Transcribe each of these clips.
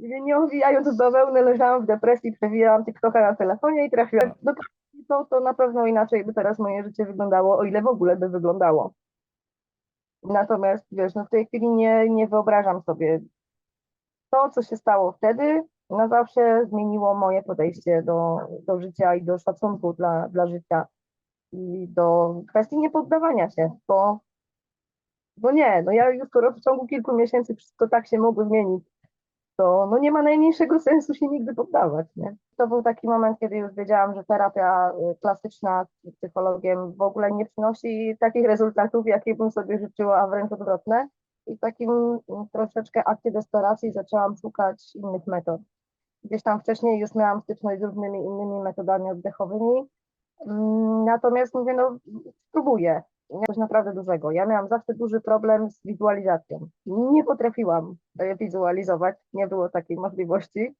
nie owijając w bawełnę, leżałam w depresji, przewijałam TikToka na telefonie i trafiłam do to, to na pewno inaczej by teraz moje życie wyglądało, o ile w ogóle by wyglądało. Natomiast wiesz, no w tej chwili nie, nie wyobrażam sobie to, co się stało wtedy, na zawsze zmieniło moje podejście do, do życia i do szacunku dla, dla życia i do kwestii niepoddawania się, bo, bo nie, no ja już skoro w ciągu kilku miesięcy wszystko tak się mogło zmienić, to no nie ma najmniejszego sensu się nigdy poddawać, nie? To był taki moment, kiedy już wiedziałam, że terapia y, klasyczna z psychologiem w ogóle nie przynosi takich rezultatów, jakie bym sobie życzyła, a wręcz odwrotne. I w takim mm, troszeczkę akcie desperacji zaczęłam szukać innych metod. Gdzieś tam wcześniej już miałam styczność z różnymi innymi metodami oddechowymi, Mm, natomiast mówię, no spróbuję coś naprawdę dużego. Ja miałam zawsze duży problem z wizualizacją. Nie potrafiłam wizualizować, nie było takiej możliwości.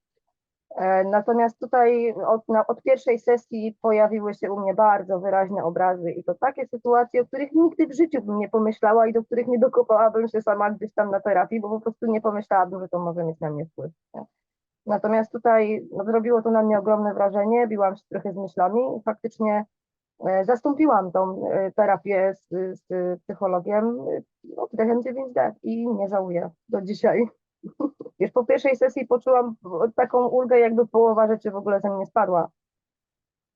E, Natomiast tutaj od, na, od pierwszej sesji pojawiły się u mnie bardzo wyraźne obrazy i to takie sytuacje, o których nigdy w życiu bym nie pomyślała i do których nie dokopałabym się sama gdzieś tam na terapii, bo po prostu nie pomyślałabym, że to może mieć na mnie wpływ. Natomiast tutaj no, zrobiło to na mnie ogromne wrażenie, biłam się trochę z myślami i faktycznie zastąpiłam tą e, terapię z, z psychologiem e, wdechem 9D i nie żałuję do dzisiaj. Już po pierwszej sesji poczułam taką ulgę, jakby połowa rzeczy w ogóle ze mnie spadła.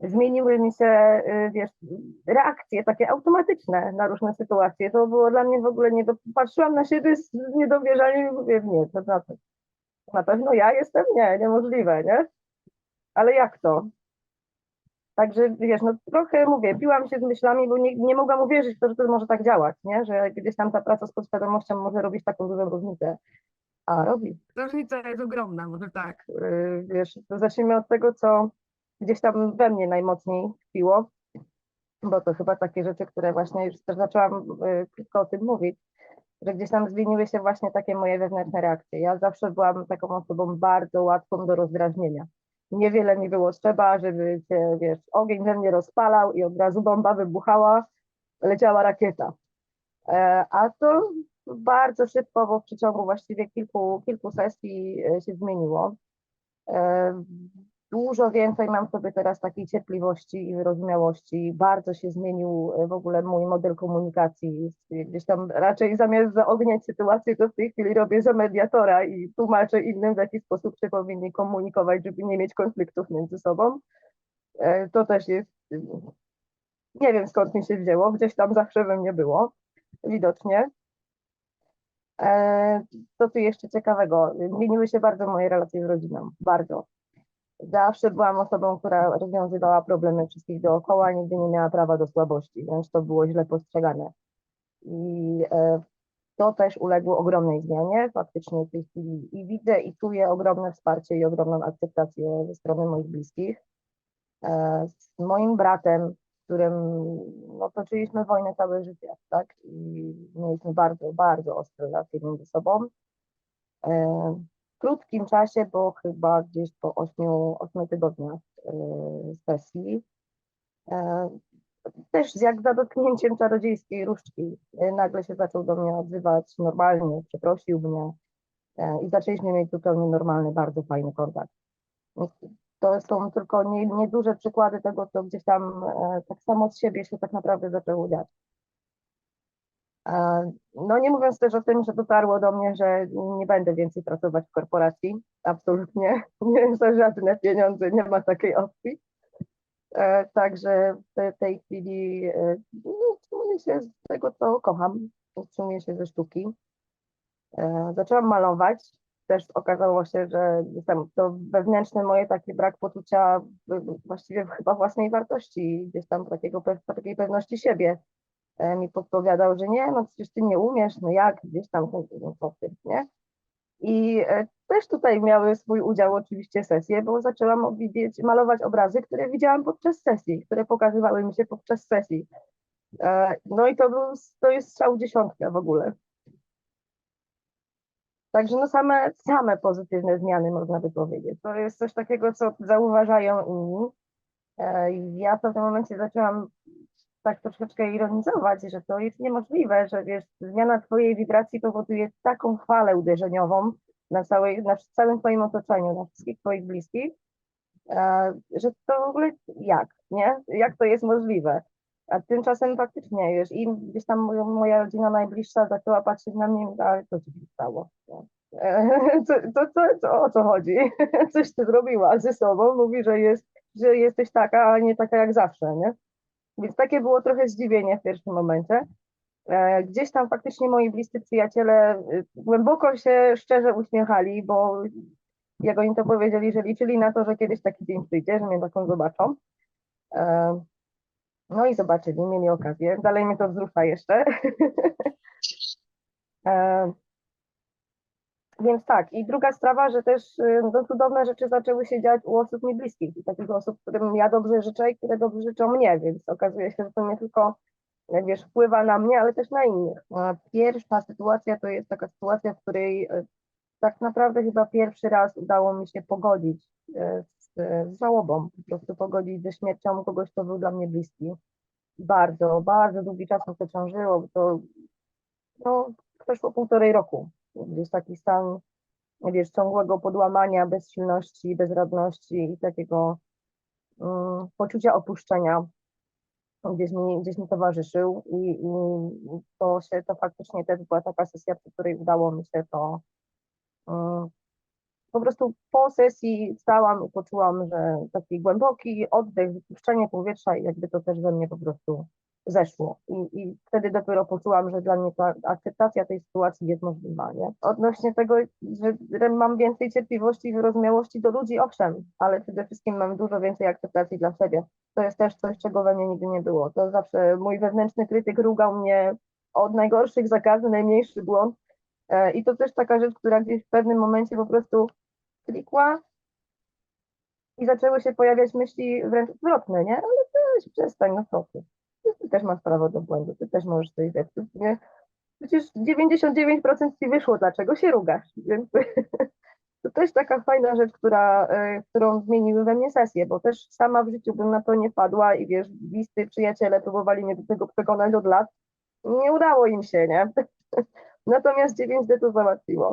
Zmieniły mi się, wiesz, reakcje takie automatyczne na różne sytuacje. To było dla mnie w ogóle nie do... Patrzyłam na siebie z niedowierzaniem i mówię, nie, to na, na pewno ja jestem? Nie, niemożliwe, nie? Ale jak to? Także wiesz, no trochę mówię, biłam się z myślami, bo nie, nie mogłam uwierzyć w to, że to może tak działać, nie? Że gdzieś tam ta praca z podświadomością może robić taką dużą różnicę. A robi. Różnica jest ogromna, może tak. Yy, wiesz, to zacznijmy od tego, co gdzieś tam we mnie najmocniej tkwiło, bo to chyba takie rzeczy, które właśnie już też zaczęłam yy, krótko o tym mówić, że gdzieś tam zmieniły się właśnie takie moje wewnętrzne reakcje. Ja zawsze byłam taką osobą bardzo łatwą do rozdrażnienia. Niewiele mi było trzeba, żeby się, wiesz, ogień we mnie rozpalał i od razu bomba wybuchała, leciała rakieta. E, A to bardzo szybko, bo w przeciągu właściwie kilku, kilku sesji e, się zmieniło. Dużo więcej mam sobie teraz takiej cierpliwości i wyrozumiałości. Bardzo się zmienił e, w ogóle mój model komunikacji. Gdzieś tam raczej zamiast zaogniać sytuację, to w tej chwili robię za mediatora i tłumaczę innym, w jaki sposób się powinni komunikować, żeby nie mieć konfliktów między sobą. E, To też jest, nie wiem skąd mi się wzięło, gdzieś tam zawsze we mnie było, widocznie. E, Co tu jeszcze ciekawego? Zmieniły się bardzo moje relacje z rodziną, bardzo. Zawsze byłam osobą, która rozwiązywała problemy wszystkich dookoła, nigdy nie miała prawa do słabości, wręcz to było źle postrzegane. I e, to też uległo ogromnej zmianie faktycznie w tej chwili i widzę i czuję ogromne wsparcie i ogromną akceptację ze strony moich bliskich. E, Z moim bratem, z którym no, toczyliśmy wojnę całe życie, tak? I mieliśmy bardzo, bardzo ostre relacje między sobą. Krótkim czasie, bo chyba gdzieś po 8, 8 tygodniach e, sesji, e, też jak za dotknięciem czarodziejskiej różdżki, e, nagle się zaczął do mnie odzywać normalnie, przeprosił mnie e, i zaczęliśmy mieć zupełnie normalny, bardzo fajny kontakt. To są tylko nie- nieduże przykłady tego, co gdzieś tam e, tak samo od siebie się tak naprawdę zaczęło dziać. No nie mówiąc też o tym, że dotarło do mnie, że nie będę więcej pracować w korporacji. Absolutnie nie za żadne pieniądze, nie ma takiej opcji. E, Także w te- tej chwili e, no, utrzymuję się z tego, co kocham, utrzymuję się ze sztuki. E, Zaczęłam malować. Też okazało się, że tam to wewnętrzne moje taki brak poczucia właściwie chyba własnej wartości, gdzieś tam takiego, takiej pewności siebie mi podpowiadał, że nie, no przecież ty nie umiesz, no jak, gdzieś tam, no co ty, nie? I e, też tutaj miały swój udział oczywiście sesje, bo zaczęłam widzieć, malować obrazy, które widziałam podczas sesji, które pokazywały mi się podczas sesji. E, No i to, był, to jest strzał w dziesiątkę w ogóle. Także no same, same pozytywne zmiany można by powiedzieć. To jest coś takiego, co zauważają inni. E, Ja w pewnym momencie zaczęłam tak troszeczkę ironizować, że to jest niemożliwe, że wiesz, zmiana twojej wibracji powoduje taką falę uderzeniową, na, całej, na całym twoim otoczeniu, na wszystkich twoich bliskich, e, że to w ogóle jak, nie? Jak to jest możliwe? A tymczasem faktycznie, wiesz, i gdzieś tam moja, rodzina najbliższa zaczęła patrzeć na mnie ale co ci się stało? No. Co, co, o co chodzi? Coś ty zrobiła ze sobą, mówi, że, jest, że jesteś taka, a nie taka jak zawsze, nie? Więc takie było trochę zdziwienie w pierwszym momencie. E, Gdzieś tam faktycznie moi bliscy przyjaciele y, głęboko się szczerze uśmiechali, bo jak oni to powiedzieli, że liczyli na to, że kiedyś taki dzień przyjdzie, że mnie taką zobaczą. E, No i zobaczyli, mieli okazję. Dalej mnie to wzrusza jeszcze. Więc tak, i druga sprawa, że też y, no, cudowne rzeczy zaczęły się dziać u osób mi bliskich, i takich osób, którym ja dobrze życzę i które dobrze życzą mnie, więc okazuje się, że to nie tylko jak wiesz, wpływa na mnie, ale też na innych. A Pierwsza sytuacja to jest taka sytuacja, w której e, tak naprawdę chyba pierwszy raz udało mi się pogodzić e, z, z żałobą, po prostu pogodzić ze śmiercią kogoś, kto był dla mnie bliski. Bardzo, bardzo długi czas mi to ciążyło, to no, przeszło półtorej roku. Gdzieś taki stan, wiesz, ciągłego podłamania, bezsilności, bezradności i takiego mm, poczucia opuszczenia gdzieś mi, gdzieś mi towarzyszył i, i to się, to faktycznie też była taka sesja, przy której udało mi się to mm, po prostu po sesji stałam i poczułam, że taki głęboki oddech, wypuszczenie powietrza i jakby to też we mnie po prostu zeszło. I, I wtedy dopiero poczułam, że dla mnie ta akceptacja tej sytuacji jest możliwa. Nie? Odnośnie tego, że mam więcej cierpliwości i wyrozumiałości do ludzi, owszem, ale przede wszystkim mam dużo więcej akceptacji dla siebie. To jest też coś, czego we mnie nigdy nie było. To zawsze mój wewnętrzny krytyk rugał mnie od najgorszych za każdy najmniejszy błąd. E, I to też taka rzecz, która gdzieś w pewnym momencie po prostu klikła i zaczęły się pojawiać myśli wręcz odwrotne, nie? Ale weź, przestań, no co. Ty też masz prawo do błędu, ty też możesz coś zepsuć, nie? Przecież 99% ci wyszło, dlaczego się rugasz? Więc to też taka fajna rzecz, która, e, którą zmieniły we mnie sesję, bo też sama w życiu bym na to nie padła i wiesz, bliscy przyjaciele próbowali mnie do tego przekonać od lat. Nie udało im się, nie? Natomiast 9D to załatwiło.